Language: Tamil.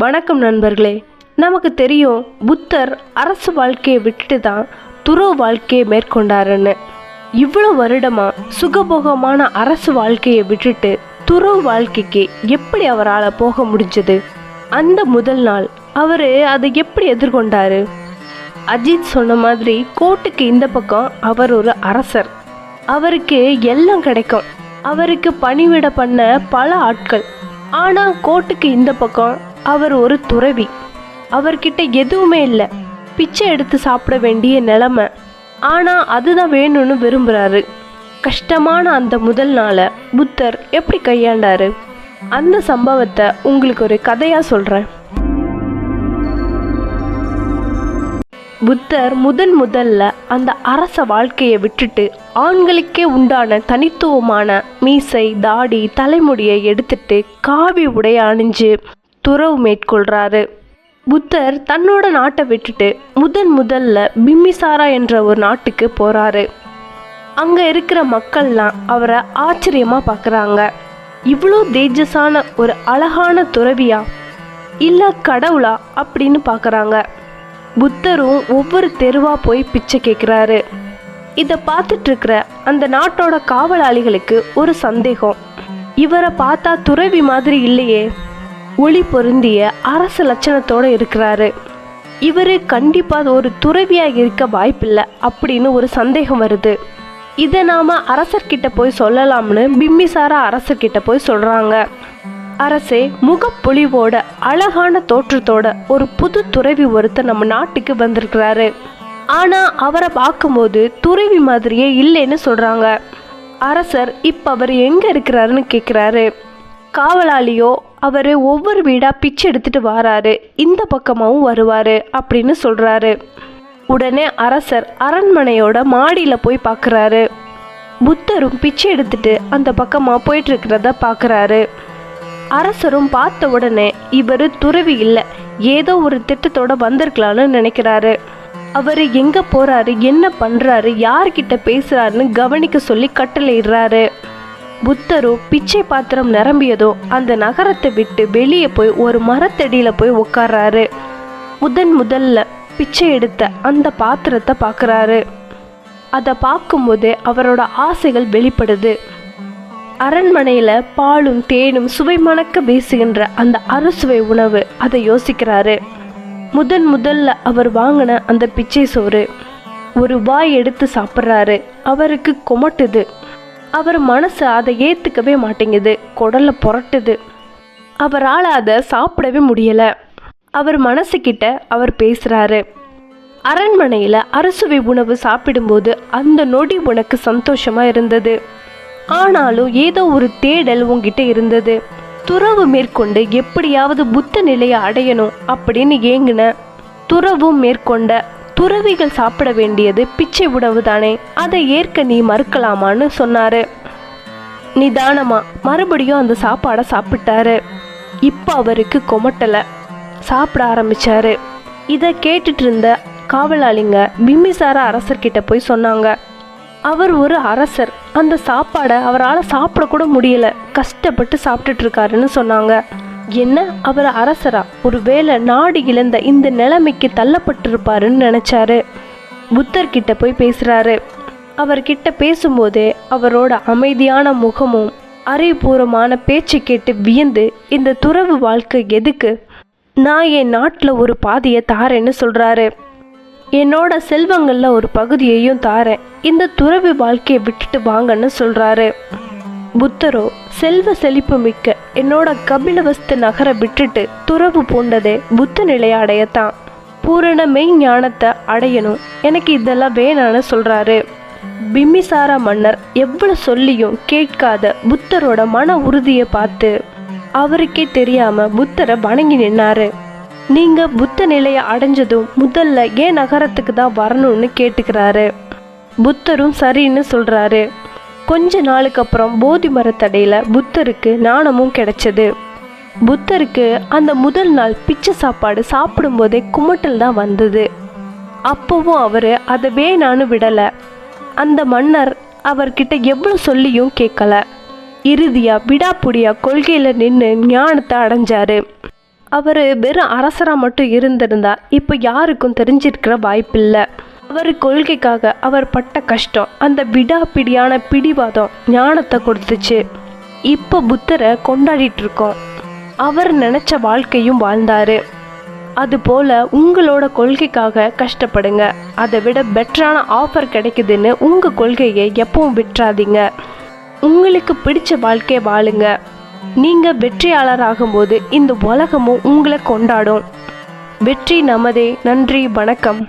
வணக்கம் நண்பர்களே நமக்கு தெரியும் புத்தர் அரசு வாழ்க்கையை விட்டுட்டு தான் துறவு வாழ்க்கையை மேற்கொண்டாருன்னு. இவ்வளோ வருடமா சுகபோகமான அரசு வாழ்க்கையை விட்டுட்டு துறவு வாழ்க்கைக்கு எப்படி அவரால் போக முடிஞ்சது? அந்த முதல் நாள் அவர் அதை எப்படி எதிர்கொண்டாரு? அஜித் சொன்ன மாதிரி கோர்ட்டுக்கு இந்த பக்கம் அவர் ஒரு அரசர். அவருக்கு எல்லாம் கிடைக்கும். அவருக்கு பணிவிட பண்ண பல ஆட்கள். ஆனால் கோர்ட்டுக்கு இந்த பக்கம் அவர் ஒரு துறவி. அவர்கிட்ட எதுவுமே இல்லை. பிச்சை எடுத்து சாப்பிட வேண்டிய நிலைமை. ஆனால் அதுதான் வேணும்னு விரும்புகிறாரு கஷ்டமான அந்த முதல் நாளை புத்தர் எப்படி கையாண்டாரு? அந்த சம்பவத்தை உங்களுக்கு ஒரு கதையாக சொல்கிறேன் புத்தர் முதன் முதல்ல அந்த அரச வாழ்க்கையை விட்டுட்டு ஆண்களுக்கே உண்டான தனித்துவமான மீசை தாடி தலைமுடியை எடுத்துட்டு காவி உடைய அணிஞ்சு துறவு மேற்கொள்கிறாரு புத்தர் தன்னோட நாட்டை விட்டுட்டு முதன் முதல்ல பிம்மிசாரா என்ற ஒரு நாட்டுக்கு போகிறாரு அங்கே இருக்கிற மக்கள்லாம் அவரை ஆச்சரியமாக பார்க்குறாங்க இவ்வளோ தேஜஸான ஒரு அழகான துறவியா? இல்லை கடவுளா அப்படின்னு பார்க்குறாங்க புத்தரும் ஒவ்வொரு தெருவாக போய் பிச்சை கேட்குறாரு இதை பார்த்துட்ருக்கிற அந்த நாட்டோட காவலாளிகளுக்கு ஒரு சந்தேகம். இவரை பார்த்தா துறவி மாதிரி இல்லையே. ஒளி பொருந்திய அரச லட்சணத்தோட இருக்கிறாரு. இவர் கண்டிப்பாக ஒரு துறவியாக இருக்க வாய்ப்பில்லை அப்படின்னு ஒரு சந்தேகம் வருது. இதை நாம் அரசர்கிட்ட போய் சொல்லலாம்னு பிம்மிசாரா அரசர்கிட்ட போய் சொல்கிறாங்க அரசே முகப்பொழிவோட அழகான தோற்றத்தோட ஒரு புது துறவி ஒருத்தர் நம்ம நாட்டுக்கு வந்திருக்கிறாரு. ஆனால் அவரை பார்க்கும்போது துறவி மாதிரியே இல்லைன்னு சொல்கிறாங்க அரசர் இப்போ அவர் எங்கே இருக்கிறாருன்னு கேட்குறாரு காவலாளியோ அவர் ஒவ்வொரு வீடாக பிச்சை எடுத்துட்டு வாராரு. இந்த பக்கமாகவும் வருவார் அப்படின்னு சொல்கிறாரு உடனே அரசர் அரண்மனையோட மாடியில் போய் பார்க்குறாரு புத்தரும் பிச்சை எடுத்துட்டு அந்த பக்கமாக போயிட்டு இருக்கிறத அரசரும் பார்த்த உடனே இவர் துறவி இல்லை ஏதோ ஒரு திட்டத்தோட வந்திருக்கலான்னு நினைக்கிறாரு. அவர் எங்கே போகிறாரு என்ன பண்ணுறாரு யார்கிட்ட பேசுகிறாருன்னு கவனிக்க சொல்லி கட்டளையிடுறாரு. புத்தரோ பிச்சை பாத்திரம் நிரம்பியதோ அந்த நகரத்தை விட்டு வெளியே போய் ஒரு மரத்தடியில் போய் உட்கார்றாரு முதன் முதல்ல பிச்சை எடுத்த அந்த பாத்திரத்தை பார்க்கறாரு அதை பார்க்கும்போது அவரோட ஆசைகள் வெளிப்படுது. அரண்மனையில் பாலும் தேனும் சுவை மணக்க வீசுகின்ற அந்த அறுசுவை உணவு அதை யோசிக்கிறாரு. முதன் முதல்ல அவர் வாங்கின அந்த பிச்சை சோறு ஒரு வாய் எடுத்து சாப்பிட்றாரு. அவருக்கு கொமட்டுது. அவர் மனசு அதை ஏற்றுக்கவே மாட்டேங்குது குடலை புரட்டுது. அவரால் அதை சாப்பிடவே முடியலை. அவர் மனசுக்கிட்ட அவர் பேசுகிறாரு அரண்மனையில் அரசுவை உணவு சாப்பிடும்போது அந்த நொடி உனக்கு சந்தோஷமாக இருந்தது. ஆனாலும் ஏதோ ஒரு தேடல் உங்ககிட்ட இருந்தது. துறவு மேற்கொண்டு எப்படியாவது புத்த நிலையை அடையணும் அப்படின்னு ஏங்குன. துறவும் மேற்கொண்ட துறவிகள் சாப்பிட வேண்டியது பிச்சை உணவு தானே அதை ஏற்க நீ மறுக்கலாமான்னு சொன்னாரு. நிதானமா மறுபடியும் அந்த சாப்பாடை சாப்பிட்டாரு. இப்போ அவருக்கு கொமட்டலை. சாப்பிட ஆரம்பிச்சாரு. இதை கேட்டுட்டு இருந்த காவலாளிங்க பிம்பிசார அரசர்கிட்ட போய் சொன்னாங்க. அவர் ஒரு அரசர். அந்த சாப்பாடை அவரால் சாப்பிடக்கூட முடியல. கஷ்டப்பட்டு சாப்பிட்டுட்டு இருக்காருன்னு சொன்னாங்க. என்ன? அவர் அரசரா? ஒருவேளை நாடு இழந்த இந்த நிலைமைக்கு தள்ளப்பட்டிருப்பாருன்னு நினைச்சாரு. புத்தர்கிட்ட போய் பேசுறாரு. அவர்கிட்ட பேசும்போதே அவரோட அமைதியான முகமும் அறிவுபூர்வமான பேச்சு கேட்டு வியந்து இந்த துறவு வாழ்க்கை எதுக்கு? நான் என் நாட்டில் ஒரு பாதியை தாரேன்னு சொல்கிறாரு என்னோட செல்வங்களில் ஒரு பகுதியையும் தாரேன் இந்த துறவி வாழ்க்கையை விட்டுட்டு வாங்கன்னு சொல்கிறாரு புத்தரோ செல்வ செழிப்பு மிக்க என்னோட கபிலவஸ்து நகரை விட்டுட்டு துறவு பூண்டதே புத்த நிலையை அடையத்தான் பூரண மெய் ஞானத்தை அடையணும். எனக்கு இதெல்லாம் வேணான்னு சொல்கிறாரு பிம்மிசாரா மன்னர் எவ்வளவு சொல்லியும் கேட்காத புத்தரோட மன உறுதியை பார்த்து அவருக்கே தெரியாம புத்தரை வணங்கி நின்னாரு. நீங்க புத்த நிலையை அடைஞ்சதும் முதல்ல ஏன் நகரத்துக்கு தான் வரணும்னு கேட்டுக்கிறாரு. புத்தரும் சரின்னு சொல்றாரு. கொஞ்ச நாளுக்கு அப்புறம் போதி மரத்தடையில் புத்தருக்கு ஞானமும் கிடைச்சது. புத்தருக்கு அந்த முதல் நாள் பிச்சை சாப்பாடு சாப்பிடும்போதே குமட்டல் தான் வந்தது. அப்போவும் அவர் அதை வேணான்னு விடலை. அந்த மன்னர் அவர்கிட்ட எவ்வளோ சொல்லியும் கேட்கல. இறுதியாக விடாப்புடியாக கொள்கையில் நின்று ஞானத்தை அடைஞ்சாரு. அவர் வெறும் அரசராக மட்டும் இருந்திருந்தா இப்போ யாருக்கும் தெரிஞ்சிருக்கிற வாய்ப்பில்லை. அவர் கொள்கைக்காக அவர் பட்ட கஷ்டம் அந்த விடாப்பிடியான பிடிவாதம் ஞானத்தை கொடுத்துச்சு. இப்போ புத்தரை கொண்டாடிட்டு இருக்கோம் அவர் நினச்ச வாழ்க்கையும் வாழ்ந்தாரு. அதுபோல் உங்களோட கொள்கைக்காக கஷ்டப்படுங்க. அதை விட பெட்டரான ஆஃபர் கிடைக்குதுன்னு உங்கள் கொள்கையை எப்பவும் விட்டுறாதீங்க. உங்களுக்கு பிடிச்ச வாழ்க்கையை வாழுங்க. நீங்கள் வெற்றியாளர் ஆகும்போது இந்த உலகமும் உங்களை கொண்டாடும். வெற்றி நமதே. நன்றி வணக்கம்.